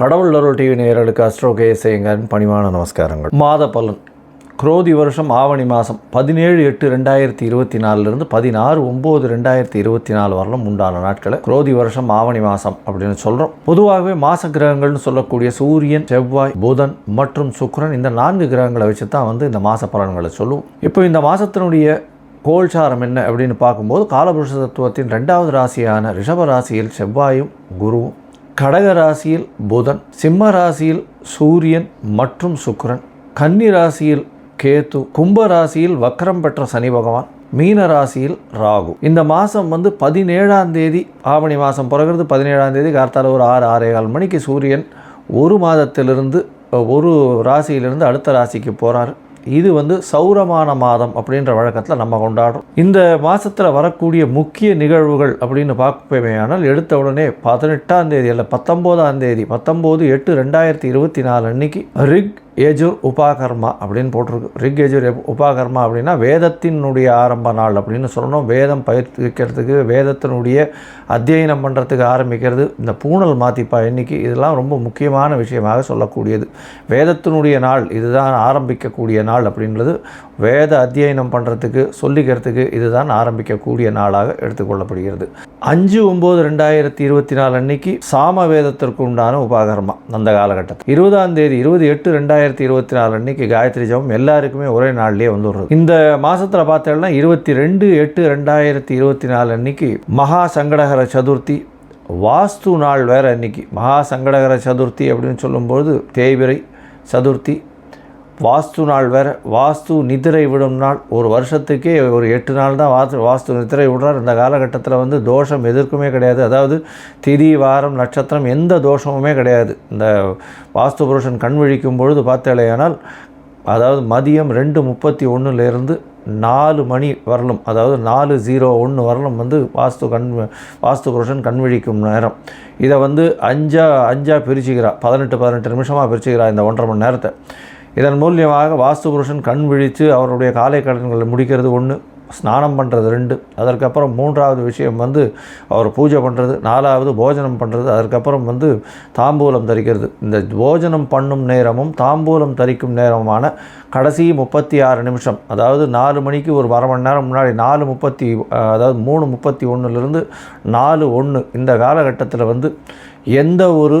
கடவுள் அருள் டிவி நேயர்களுக்கு அஸ்ட்ரோ கேசேங்கன் பணிவான நமஸ்காரங்கள். மாத பலன். குரோதி வருஷம் ஆவணி மாதம் பதினேழு எட்டு ரெண்டாயிரத்தி இருபத்தி நாலுலேருந்து பதினாறு ஒம்பது ரெண்டாயிரத்தி இருபத்தி நாலு வரலும் உண்டான நாட்களை குரோதி வருஷம் ஆவணி மாதம் அப்படின்னு சொல்கிறோம் பொதுவாகவே மாச கிரகங்கள்னு சொல்லக்கூடிய சூரியன் செவ்வாய் புதன் மற்றும் சுக்கரன் இந்த நான்கு கிரகங்களை வச்சு தான் வந்து இந்த மாத பலன்களை சொல்லுவோம். இப்போ இந்த மாதத்தினுடைய கோல்சாரம் என்ன அப்படின்னு பார்க்கும்போது காலபுருஷ தத்துவத்தின் ரெண்டாவது ராசியான ரிஷப ராசியில் செவ்வாயும் குருவும் கடக ராசியில் புதன் சிம்ம ராசியில் சூரியன் மற்றும் சுக்கரன் கன்னி ராசியில் கேத்து கும்ப ராசியில் வக்கரம் பெற்ற சனி பகவான் மீன ராசியில் ராகு. இந்த மாதம் வந்து பதினேழாம் தேதி ஆவணி மாதம் பிறகுறது பதினேழாம் தேதி கார்த்தால ஒரு ஆறு ஆறே கால் மணிக்கு சூரியன் ஒரு மாதத்திலிருந்து ஒரு ராசியிலிருந்து அடுத்த ராசிக்கு போகிறாரு இது வந்து சௌரமான மாதம் அப்படின்ற வழக்கத்தில் நம்ம கொண்டாடுறோம். இந்த மாதத்தில் வரக்கூடிய முக்கிய நிகழ்வுகள் அப்படின்னு பார்ப்போமேயானால் எடுத்த உடனே பதினெட்டாம் தேதி அல்ல பத்தொம்போதாம் தேதி பத்தொம்போது எட்டு ரெண்டாயிரத்தி இருபத்தி நாலு அன்னைக்கு ரிக் ஏஜுர் உபாகர்மா அப்படின்னு போட்டிருக்கு. ரிக் ஏஜுர் உபாகர்மா அப்படின்னா வேதத்தினுடைய ஆரம்ப நாள் அப்படின்னு சொல்லணும். வேதம் பயிர்க்கிறதுக்கு வேதத்தினுடைய அத்தியனம் பண்ணுறதுக்கு ஆரம்பிக்கிறது. இந்த பூணல் மாத்திப்பா எண்ணிக்கை இதெல்லாம் ரொம்ப முக்கியமான விஷயமாக சொல்லக்கூடியது. வேதத்தினுடைய நாள் இதுதான் ஆரம்பிக்கக்கூடிய நாள் அப்படின்றது வேத அத்தியனம் பண்ணுறதுக்கு சொல்லிக்கிறதுக்கு இதுதான் ஆரம்பிக்கக்கூடிய நாளாக எடுத்துக்கொள்ளப்படுகிறது. அஞ்சு ஒம்பது ரெண்டாயிரத்தி இருபத்தி நாலு அன்னைக்கு சாம வேதத்திற்கு உண்டான உபாகரமா அந்த காலகட்டத்தில். இருபதாம் தேதி இருபது எட்டு ரெண்டாயிரத்தி இருபத்தி நாலு அன்னைக்கு காயத்ரி ஜபம் எல்லாருக்குமே ஒரே நாள்லேயே வந்துடுறது. இந்த மாதத்தில் பார்த்தோம்னா இருபத்தி ரெண்டு எட்டு ரெண்டாயிரத்தி இருபத்தி நாலு அன்னைக்கு மகா சங்கடகர சதுர்த்தி வாஸ்து நாள் வேறு அன்னைக்கு. மகா சங்கடகர சதுர்த்தி அப்படின்னு சொல்லும்போது தேய்பிரை சதுர்த்தி வாஸ்து நாள் வேறு வாஸ்து நிதிரை விடும் நாள். ஒரு வருஷத்துக்கே ஒரு எட்டு நாள் தான் வாஸ்து வாஸ்து நிதிரை விடுறார். இந்த காலகட்டத்தில் வந்து தோஷம் எதற்குமே கிடையாது. அதாவது திதி வாரம் நட்சத்திரம் எந்த தோஷமுமே கிடையாது. இந்த வாஸ்து புருஷன் கண் விழிக்கும் பொழுது பார்த்தாலேயானால் அதாவது மதியம் ரெண்டு முப்பத்தி ஒன்றுலேருந்து நாலு மணி வரலும் அதாவது நாலு ஜீரோ ஒன்று வரலும் வந்து வாஸ்து கண் வாஸ்து புருஷன் கண் விழிக்கும் நேரம். இதை வந்து அஞ்சா அஞ்சா பிரிச்சுக்கிறா. பதினெட்டு பதினெட்டு நிமிஷமாக பிரிச்சுக்கிறா இந்த ஒன்றரை மணி நேரத்தை. இதன் மூலியமாக வாஸ்து புருஷன் கண் விழித்து அவருடைய காலை கடன்களை முடிக்கிறது ஒன்று ஸ்நானம் பண்ணுறது ரெண்டு. அதற்கப்புறம் மூன்றாவது விஷயம் வந்து அவர் பூஜை பண்ணுறது நாலாவது போஜனம் பண்ணுறது அதற்கப்புறம் வந்து தாம்பூலம் தரிக்கிறது. இந்த போஜனம் பண்ணும் நேரமும் தாம்பூலம் தரிக்கும் நேரமான கடைசி முப்பத்தி ஆறு நிமிஷம் அதாவது நாலு மணிக்கு ஒரு அரை மணி நேரம் முன்னாடி நாலு முப்பத்தி அதாவது மூணு முப்பத்தி ஒன்றுலேருந்து நாலு ஒன்று இந்த காலகட்டத்தில் வந்து எந்த ஒரு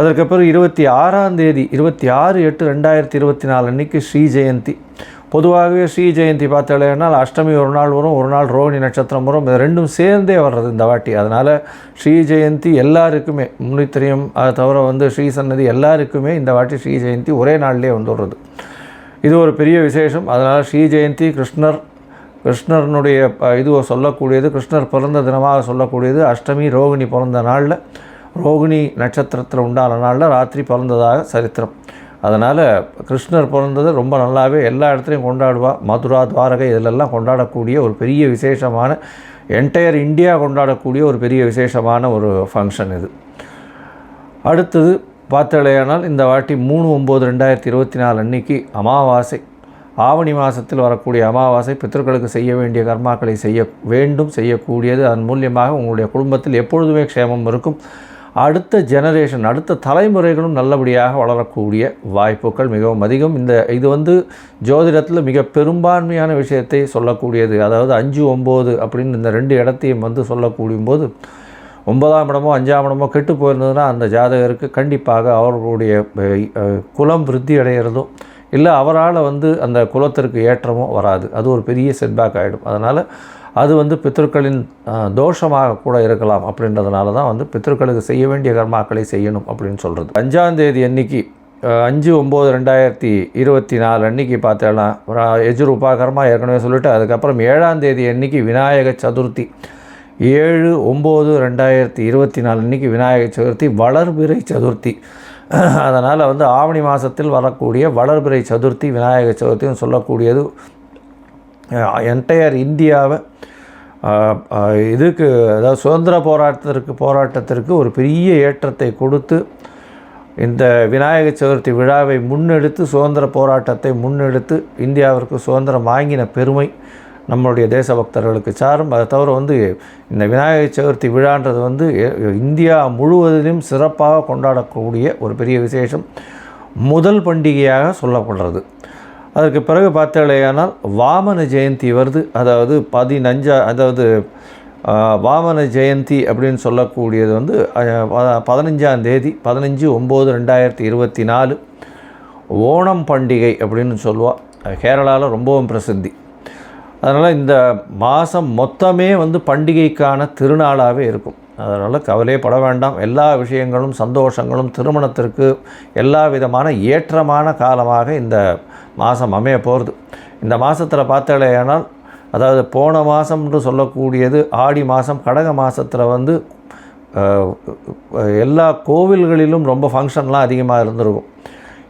அதற்கப்பிறகு இருபத்தி ஆறாம் தேதி இருபத்தி ஆறு எட்டு ரெண்டாயிரத்தி இருபத்தி நாலு அன்றைக்கி ஸ்ரீ ஜெயந்தி. பொதுவாகவே ஸ்ரீ ஜெயந்தி பார்த்தாலேனால் அஷ்டமி ஒரு நாள் வரும் ஒரு நாள் ரோஹிணி நட்சத்திரம் வரும் இது ரெண்டும் சேர்ந்தே வர்றது இந்த வாட்டி. அதனால் ஸ்ரீ ஜெயந்தி எல்லாருக்குமே முன்னித்திரியம் அதை தவிர வந்து ஸ்ரீ சன்னதி எல்லாருக்குமே இந்த வாட்டி ஸ்ரீ ஜெயந்தி ஒரே நாள்லேயே வந்துடுறது. இது ஒரு பெரிய விசேஷம். அதனால் ஸ்ரீ ஜெயந்தி கிருஷ்ணர் கிருஷ்ணர்னுடைய இதுவோ சொல்லக்கூடியது கிருஷ்ணர் பிறந்த தினமாக சொல்லக்கூடியது அஷ்டமி ரோகிணி பிறந்த நாளில் ரோகிணி நட்சத்திரத்தில் உண்டான நாளில் ராத்திரி பிறந்ததாக சரித்திரம். அதனால் கிருஷ்ணர் பிறந்தது ரொம்ப நல்லாவே எல்லா இடத்துலையும் கொண்டாடுவா. மதுரா துவாரகை இதிலெல்லாம் கொண்டாடக்கூடிய ஒரு பெரிய விசேஷமான என்டையர் இந்தியா கொண்டாடக்கூடிய ஒரு பெரிய விசேஷமான ஒரு ஃபங்க்ஷன் இது. அடுத்தது பார்த்தலையானால் இந்த வாட்டி மூணு ஒம்பது ரெண்டாயிரத்தி இருபத்தி நாலு அன்னைக்கு அமாவாசை. ஆவணி மாதத்தில் வரக்கூடிய அமாவாசை பித்தர்களுக்கு செய்ய வேண்டிய கர்மாக்களை செய்ய வேண்டும் செய்யக்கூடியது. அதன் மூலியமாக உங்களுடைய குடும்பத்தில் எப்பொழுதுமே க்ஷேமம் இருக்கும். அடுத்த ஜெனரேஷன் அடுத்த தலைமுறைகளும் நல்லபடியாக வளரக்கூடிய வாய்ப்புகள் மிகவும் அதிகம். இந்த இது வந்து ஜோதிடத்தில் மிக பெரும்பான்மையான விஷயத்தை சொல்லக்கூடியது. அதாவது அஞ்சு ஒம்பது அப்படின்னு இந்த ரெண்டு இடத்தையும் வந்து சொல்லக்கூடிய போது ஒன்பதாம் இடமோ அஞ்சாம் இடமோ கெட்டு போயிருந்ததுன்னா அந்த ஜாதகருக்கு கண்டிப்பாக அவர்களுடைய குலம் விருத்தி அடைகிறதோ இல்லை அவரால் வந்து அந்த குலத்திற்கு ஏற்றமோ வராது. அது ஒரு பெரிய செட்பேக் ஆகிடும் அதனால் அது வந்து பித்தர்களின் தோஷமாக கூட இருக்கலாம் அப்படின்றதுனால தான் வந்து பித்தர்களுக்கு செய்ய வேண்டிய கர்மாக்களை செய்யணும் அப்படின்னு சொல்கிறது அஞ்சாந்தேதி அன்னைக்கு அஞ்சு ஒம்பது ரெண்டாயிரத்தி இருபத்தி நாலு அன்னைக்கு பார்த்தேன்னா எஜுர் கர்மா ஏற்கனவே சொல்லிவிட்டு அதுக்கப்புறம் ஏழாம் தேதி அன்னைக்கு விநாயக சதுர்த்தி. ஏழு ஒம்பது ரெண்டாயிரத்தி இருபத்தி நாலு அன்னைக்கு விநாயகர் சதுர்த்தி வளர்பிறை சதுர்த்தி. அதனால் வந்து ஆவணி மாதத்தில் வரக்கூடிய வளர்பிறை சதுர்த்தி விநாயகர் சதுர்த்தின்னு சொல்லக்கூடியது என்டையர் இந்தியாவை இதுக்கு அதாவது சுதந்திர போராட்டத்திற்கு போராட்டத்திற்கு ஒரு பெரிய ஏற்றத்தை கொடுத்து இந்த விநாயகர் சதுர்த்தி விழாவை முன்னெடுத்து சுதந்திர போராட்டத்தை முன்னெடுத்து இந்தியாவிற்கு சுதந்திரம் வாங்கின பெருமை நம்மளுடைய தேசபக்தர்களுக்கு சாரும். அதை தவிர வந்து இந்த விநாயகர் சதுர்த்தி விழான்றது வந்து இந்தியா முழுவதிலும் சிறப்பாக கொண்டாடக்கூடிய ஒரு பெரிய விசேஷம். முதல் பண்டிகையாக சொல்லப்படுறது. அதற்கு பிறகு பார்த்தாலேயானால் வாமன ஜெயந்தி வருது. அதாவது பதினஞ்சா அதாவது வாமன ஜெயந்தி அப்படின்னு சொல்லக்கூடியது வந்து பதினஞ்சாம் தேதி பதினஞ்சு ஒம்பது ரெண்டாயிரத்தி இருபத்தி நாலு ஓணம் பண்டிகை அப்படின்னு சொல்லுவாள் கேரளாவில் ரொம்பவும் பிரசித்தி. அதனால் இந்த மாதம் மொத்தமே வந்து பண்டிகைக்கான திருநாளாகவே இருக்கும். அதனால் கவலையப்பட வேண்டாம். எல்லா விஷயங்களும் சந்தோஷங்களும் திருமணத்திற்கு எல்லா விதமான ஏற்றமான காலமாக இந்த மாதம் அமைய போகிறது இந்த மாதத்தில் பார்த்தாலேயானால் அதாவது போன மாதம்னு சொல்லக்கூடியது ஆடி மாதம் கடக மாதத்தில் வந்து எல்லா கோவில்களிலும் ரொம்ப ஃபங்க்ஷன்லாம் அதிகமாக இருந்திருக்கும்.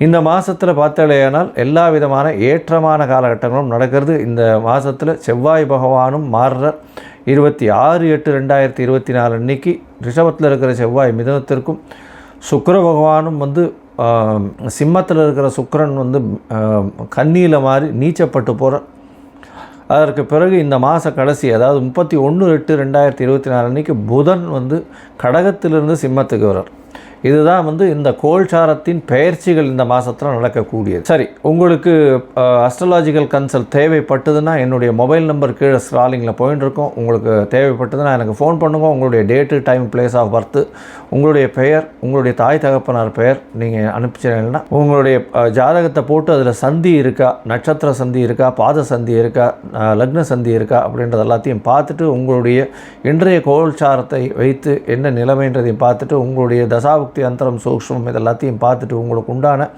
இந்த மாதத்தில் பார்த்தாலேயானால் எல்லா விதமான ஏற்றமான காலகட்டங்களும் நடக்கிறது. இந்த மாதத்தில் செவ்வாய் பகவானும் மாறுற இருபத்தி ஆறு எட்டு ரெண்டாயிரத்தி இருபத்தி நாலு அன்னைக்கு ரிஷபத்தில் இருக்கிற செவ்வாய் மிதனத்திற்கும் சுக்கர பகவானும் வந்து சிம்மத்தில் இருக்கிற சுக்கரன் வந்து கண்ணியில் மாறி நீச்சப்பட்டு போகிற அதற்கு பிறகு இந்த மாத கடைசி அதாவது முப்பத்தி ஒன்று எட்டு ரெண்டாயிரத்தி இருபத்தி நாலு அன்னைக்கு புதன் வந்து கடகத்திலிருந்து சிம்மத்துக்கு வரார் இதுதான் வந்து இந்த கோல்சாரத்தின் பெயர்ச்சிகள் இந்த மாதத்தில் நடக்கக்கூடியது. சரி உங்களுக்கு அஸ்ட்ரலாஜிக்கல் கன்சல்ட் தேவைப்பட்டதுன்னா என்னுடைய மொபைல் நம்பர் கீழே ஸ்ட்ராலிங்கில் போயின்னு இருக்கோம். உங்களுக்கு தேவைப்பட்டதுன்னா எனக்கு ஃபோன் பண்ணுங்க. உங்களுடைய date time place of birth உங்களுடைய பெயர் உங்களுடைய தாய் தகப்பனார் பெயர் நீங்கள் அனுப்பிச்சிங்கன்னா உங்களுடைய ஜாதகத்தை போட்டு அதில் சந்தி இருக்கா நட்சத்திர சந்தி இருக்கா பாத சந்தி இருக்கா லக்ன சந்தி இருக்கா அப்படின்றது எல்லாத்தையும் பார்த்துட்டு உங்களுடைய இன்றைய கோல்சாரத்தை வைத்து என்ன நிலைமைன்றதையும் பார்த்துட்டு உங்களுடைய தசாபுக்தி அந்தரம் சூக்ஷ்மம் இது எல்லாத்தையும் பார்த்துட்டு உங்களுக்கு உண்டான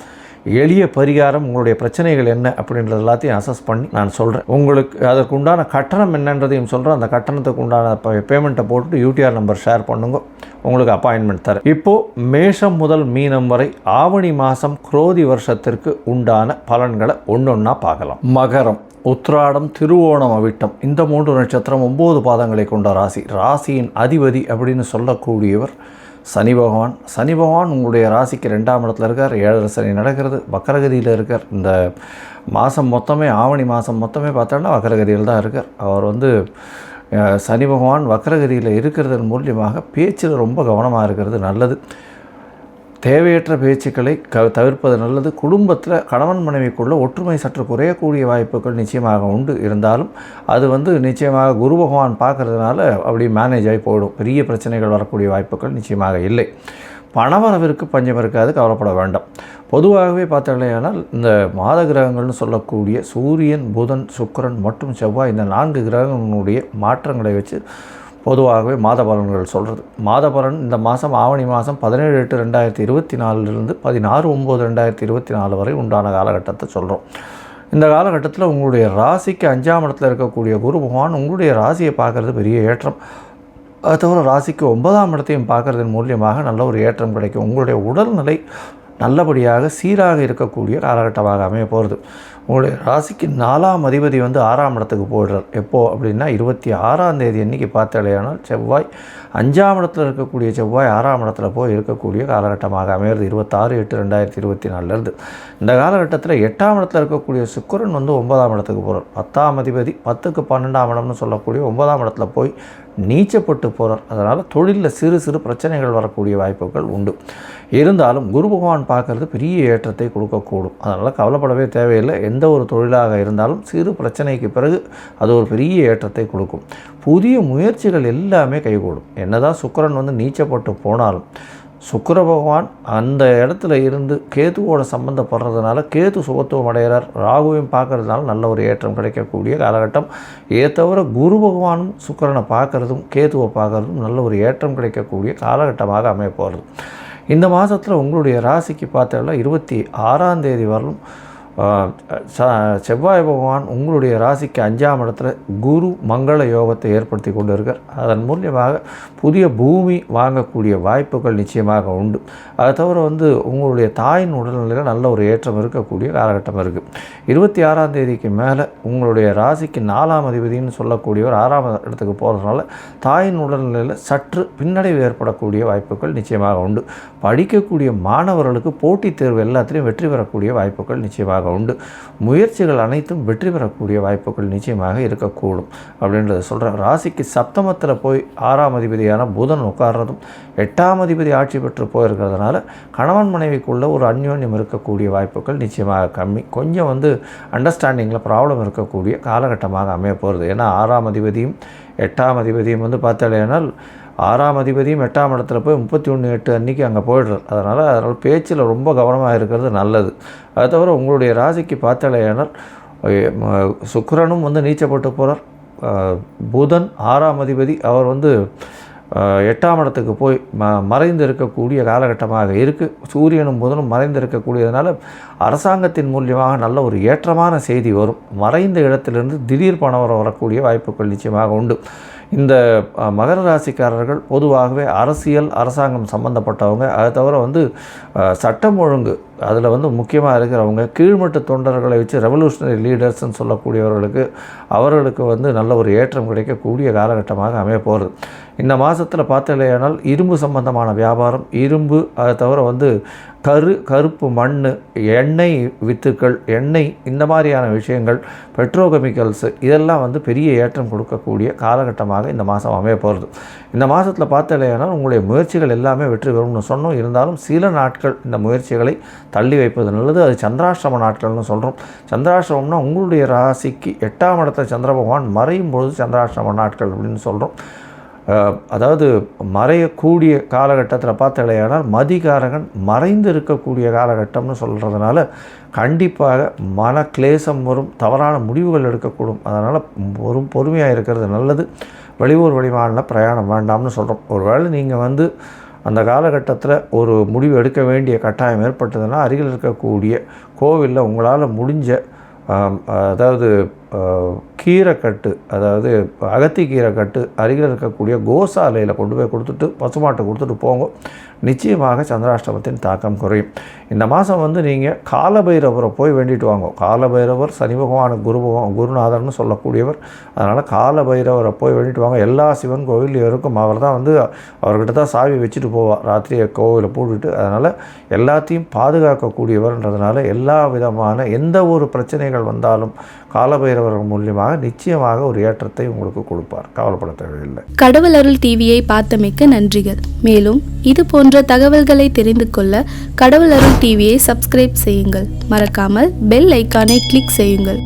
எளிய பரிகாரம் உங்களுடைய பிரச்சனைகள் என்ன அப்படின்றது எல்லாத்தையும் அசஸ் பண்ணி நான் சொல்கிறேன் உங்களுக்கு அதற்கு உண்டான கட்டணம் என்னன்றதையும் சொல்கிறேன் அந்த கட்டணத்துக்கு உண்டான பேமெண்ட்டை போட்டுட்டு யூடிஆர் நம்பர் ஷேர் பண்ணுங்க. உங்களுக்கு அப்பாயின்மெண்ட் தரேன். இப்போது மேஷம் முதல் மீனம் வரை ஆவணி மாதம் குரோதி வருஷத்திற்கு உண்டான பலன்களை ஒன்று ஒன்றா பார்க்கலாம். மகரம் உத்ராடம் திருவோணம் அவிட்டம் இந்த மூன்று நட்சத்திரம் ஒம்பது பாதங்களை கொண்ட ராசி. ராசியின் அதிபதி அப்படின்னு சொல்லக்கூடியவர் சனி பகவான். சனி பகவான் உங்களுடைய ராசிக்கு ரெண்டாம் இடத்துல இருக்கார் ஏழரை சனி நடக்கிறது வக்கரகதியில் இருக்கார். இந்த மாதம் மொத்தமே ஆவணி மாதம் மொத்தமே பார்த்தோன்னா வக்கரகதியில் தான் இருக்கார். அவர் வந்து சனி பகவான் வக்கரகதியில் இருக்கிறதன் மூலியமாக பேச்சில் ரொம்ப கவனமாக இருக்கிறது நல்லது. தேவையற்ற பேச்சுக்களை க தவிர்ப்பது நல்லது. குடும்பத்தில் கணவன் மனைவிக்குள்ளே ஒற்றுமை சற்று குறையக்கூடிய வாய்ப்புகள் நிச்சயமாக உண்டு. இருந்தாலும் அது வந்து நிச்சயமாக குரு பகவான் பார்க்கறதுனால அப்படி மேனேஜ் ஆகி போயிடும். பெரிய பிரச்சனைகள் வரக்கூடிய வாய்ப்புகள் நிச்சயமாக இல்லை. பணவரவிற்கு பஞ்சம் இருக்காது கவலைப்பட வேண்டாம். பொதுவாகவே பார்த்தீங்களேனால் இந்த மாத கிரகங்கள்னு சொல்லக்கூடிய சூரியன் புதன் சுக்கிரன் மற்றும் செவ்வாய் இந்த நான்கு கிரகங்களுடைய மாற்றங்களை வச்சு பொதுவாகவே மாத பலன்கள் சொல்கிறது மாத பலன் இந்த மாதம் ஆவணி மாதம் பதினேழு எட்டு ரெண்டாயிரத்தி இருபத்தி நாலுலேருந்து பதினாறு ஒம்பது ரெண்டாயிரத்தி இருபத்தி நாலு வரை உண்டான காலகட்டத்தை சொல்கிறோம் இந்த காலகட்டத்தில் உங்களுடைய ராசிக்கு அஞ்சாம் இடத்துல இருக்கக்கூடிய குரு பகவான் உங்களுடைய ராசியை பார்க்குறது பெரிய ஏற்றம். அது தவிர ராசிக்கு ஒன்பதாம் இடத்தையும் பார்க்குறதன் மூலியமாக நல்ல ஒரு ஏற்றம் கிடைக்கும். உங்களுடைய உடல்நிலை நல்லபடியாக சீராக இருக்கக்கூடிய காலகட்டமாக அமைய போகிறது உங்களுடைய ராசிக்கு நாலாம் அதிபதி வந்து ஆறாம் இடத்துக்கு போயிடுறார். எப்போது அப்படின்னா இருபத்தி ஆறாம் தேதி அன்றைக்கி பார்த்தாலேயானால் செவ்வாய் அஞ்சாம் இடத்துல இருக்கக்கூடிய செவ்வாய் ஆறாம் இடத்துல போய் இருக்கக்கூடிய காலகட்டமாக அமையிறது இருபத்தாறு எட்டு ரெண்டாயிரத்தி இருபத்தி நாலுலேருந்து இந்த காலகட்டத்தில் எட்டாம் இடத்துல இருக்கக்கூடிய சுக்கரன் வந்து ஒன்பதாம் இடத்துக்கு போகிறார் பத்தாம் அதிபதி பத்துக்கு பன்னெண்டாம் இடம்னு சொல்லக்கூடிய ஒன்பதாம் இடத்துல போய் நீச்சப்பட்டு போகிறார் அதனால் தொழிலில் சிறு சிறு பிரச்சனைகள் வரக்கூடிய வாய்ப்புகள் உண்டு. இருந்தாலும் குரு பகவான் பார்க்கறது பெரிய ஏற்றத்தை கொடுக்கக்கூடும். அதனால் கவலைப்படவே தேவையில்லை. எந்த ஒரு தொழிலாக இருந்தாலும் சிறு பிரச்சனைக்கு பிறகு அது ஒரு பெரிய ஏற்றத்தை கொடுக்கும். புதிய முயற்சிகள் எல்லாமே கைகூடும். என்னதான் சுக்கிரன் வந்து நீச்சப்பட்டு போனாலும் சுக்கர பகவான் அந்த இடத்துல இருந்து கேதுவோட சம்மந்தப்படுறதுனால கேது சுகத்துவம் அடைகிறார். ராகுவையும் பார்க்கறதுனால நல்ல ஒரு ஏற்றம் கிடைக்கக்கூடிய காலகட்டம். ஏ தவிர குரு பகவானும் சுக்கரனை பார்க்கறதும் கேதுவை பார்க்குறதும் நல்ல ஒரு ஏற்றம் கிடைக்கக்கூடிய காலகட்டமாக அமைய போகிறது இந்த மாதத்தில் உங்களுடைய ராசிக்கு பார்த்தோம்னா இருபத்தி ஆறாம் தேதி வரலும் செவ்வாய் பகவான் உங்களுடைய ராசிக்கு அஞ்சாம் இடத்துல குரு மங்கள யோகத்தை ஏற்படுத்தி கொண்டு இருக்கார் அதன் மூலியமாக புதிய பூமி வாங்கக்கூடிய வாய்ப்புகள் நிச்சயமாக உண்டு. அதை தவிர வந்து உங்களுடைய தாயின் உடல்நிலையில் நல்ல ஒரு ஏற்றம் இருக்கக்கூடிய காலகட்டம் இருக்குது இருபத்தி ஆறாம் தேதிக்கு மேலே உங்களுடைய ராசிக்கு நாலாம் அதிபதினு சொல்லக்கூடியவர் ஆறாம் இடத்துக்கு போகிறதுனால தாயின் உடல்நிலையில் சற்று பின்னடைவு ஏற்படக்கூடிய வாய்ப்புகள் நிச்சயமாக உண்டு. படிக்கக்கூடிய மாணவர்களுக்கு போட்டித் தேர்வு எல்லாத்திலையும் வெற்றி பெறக்கூடிய வாய்ப்புகள் நிச்சயமாக உண்டு. முயற்சிகள் அனைத்தும் வெற்றி பெறக்கூடிய வாய்ப்புகள் நிச்சயமாக இருக்கக்கூடும். அப்படின்றத சொல்கிறேன் ராசிக்கு சப்தமத்தில் போய் ஆறாம் அதிபதியான புதன் உட்கார்றதும் எட்டாம் அதிபதி ஆட்சி பெற்று போயிருக்கிறதுனால கணவன் மனைவிக்குள்ளே ஒரு அந்யோன்யம் இருக்கக்கூடிய வாய்ப்புகள் நிச்சயமாக கம்மி. கொஞ்சம் வந்து அண்டர்ஸ்டாண்டிங்கில் ப்ராப்ளம் இருக்கக்கூடிய காலகட்டமாக அமைய போகிறது ஏன்னா ஆறாம் அதிபதியும் எட்டாம் அதிபதியும் வந்து பார்த்தாலேனால் ஆறாம் அதிபதியும் எட்டாம் இடத்துல போய் முப்பத்தி ஒன்று எட்டு அன்றைக்கி அங்கே போயிடுறார். அதனால் அதனால் பேச்சில் ரொம்ப கவனமாக இருக்கிறது நல்லது. அது தவிர உங்களுடைய ராசிக்கு பார்த்தாலேனால் சுக்கரனும் வந்து நீச்சப்பட்டு போகிறார் புதன் ஆறாம் அதிபதி அவர் வந்து எட்டாம் இடத்துக்கு போய் ம மறைந்து இருக்கக்கூடிய காலகட்டமாக இருக்குது சூரியனும் புதனும் மறைந்து இருக்கக்கூடியதுனால அரசாங்கத்தின் மூலியமாக நல்ல ஒரு ஏற்றமான செய்தி வரும். மறைந்த இடத்திலிருந்து திடீர் பணம் வர வரக்கூடிய வாய்ப்புகள் நிச்சயமாக உண்டு. இந்த மகர ராசிக்காரர்கள் பொதுவாகவே அரசியல் அரசாங்கம் சம்மந்தப்பட்டவங்க அதை தவிர வந்து சட்டம் ஒழுங்கு அதில் வந்து முக்கியமாக இருக்கிறவங்க கீழ்மட்ட தொண்டர்களை வச்சு ரெவல்யூஷனரி லீடர்ஸ்ன்னு சொல்லக்கூடியவர்களுக்கு அவர்களுக்கு வந்து நல்ல ஒரு ஏற்றம் கிடைக்கக்கூடிய காலகட்டமாக அமைய போகிறது இந்த மாதத்தில் பார்த்தலையானால் இரும்பு சம்பந்தமான வியாபாரம் இரும்பு அதை தவிர வந்து கரு கருப்பு மண் எண்ணெய் வித்துக்கள் எண்ணெய் இந்த மாதிரியான விஷயங்கள் பெட்ரோகெமிக்கல்ஸ் இதெல்லாம் வந்து பெரிய ஏற்றம் கொடுக்கக்கூடிய காலகட்டமாக இந்த மாதம் அமைய போகிறது இந்த மாதத்தில் பார்த்தலையானால் உங்களுடைய முயற்சிகள் எல்லாமே வெற்றி பெறும்னு சொன்னோம். இருந்தாலும் சில நாட்கள் இந்த முயற்சிகளை தள்ளி வைப்பது நல்லது. அது சந்திராஷ்டிரம நாட்கள்னு சொல்கிறோம் சந்திராஷ்டிரமம்னா உங்களுடைய ராசிக்கு எட்டாம் இடத்த சந்திர பகவான் மறையும் பொழுது சந்திராஷ்டிரம நாட்கள் அப்படின்னு சொல்கிறோம் அதாவது மறையக்கூடிய காலகட்டத்தில் பார்த்தாலேயானால் மதிகாரகன் மறைந்து இருக்கக்கூடிய காலகட்டம்னு சொல்கிறதுனால கண்டிப்பாக மன கிளேசம் வரும் தவறான முடிவுகள் எடுக்கக்கூடும். அதனால் ஒரு பொறுமையாக இருக்கிறது நல்லது. வெளியூர் வெளிமாநில பிரயாணம் வேண்டாம்னு சொல்கிறோம் ஒருவேளை நீங்கள் வந்து அந்த காலகட்டத்தில் ஒரு முடிவு எடுக்க வேண்டிய கட்டாயம் ஏற்பட்டதுன்னா அருகில் இருக்கக்கூடிய கோவிலில் உங்களால் முடிஞ்ச அதாவது கீரைக்கட்டு அதாவது அகத்தி கீரைக்கட்டு அருகில் இருக்கக்கூடிய கோசாலையில் கொண்டு போய் கொடுத்துட்டு பசுமாட்டை கொடுத்துட்டு போங்க. நிச்சயமாக சந்திராஷ்டமத்தின் தாக்கம் குறையும். இந்த மாதம் வந்து நீங்கள் காலபைரவரை போய் வேண்டிட்டு வாங்க. காலபைரவர் சனி பகவான் குரு பகவான் குருநாதர்னு சொல்லக்கூடியவர். அதனால் காலபைரவரை போய் வேண்டிட்டு வாங்க. எல்லா சிவன் கோவிலையும் இருக்கும் அவர் தான் வந்து அவர்கிட்ட தான் சாவி வச்சுட்டு போவார் ராத்திரியை கோவிலை போட்டுட்டு. அதனால் எல்லாத்தையும் பாதுகாக்கக்கூடியவர்ன்றதுனால எல்லா விதமான எந்த ஒரு பிரச்சனைகள் வந்தாலும் காலபைரவர் மூலியமாக நிச்சயமாக ஒரு ஏற்றத்தை உங்களுக்கு கொடுப்பார். கவலைப்பட தேவையில்லை. கடவுள் அருள் டிவியை பார்த்தமைக்க நன்றிகள். மேலும் இது போன்ற தகவல்களை தெரிந்து கொள்ள கடவுள் அருள் டிவியை சப்ஸ்கிரைப் செய்யுங்கள். மறக்காமல் பெல் ஐக்கானை கிளிக் செய்யுங்கள்.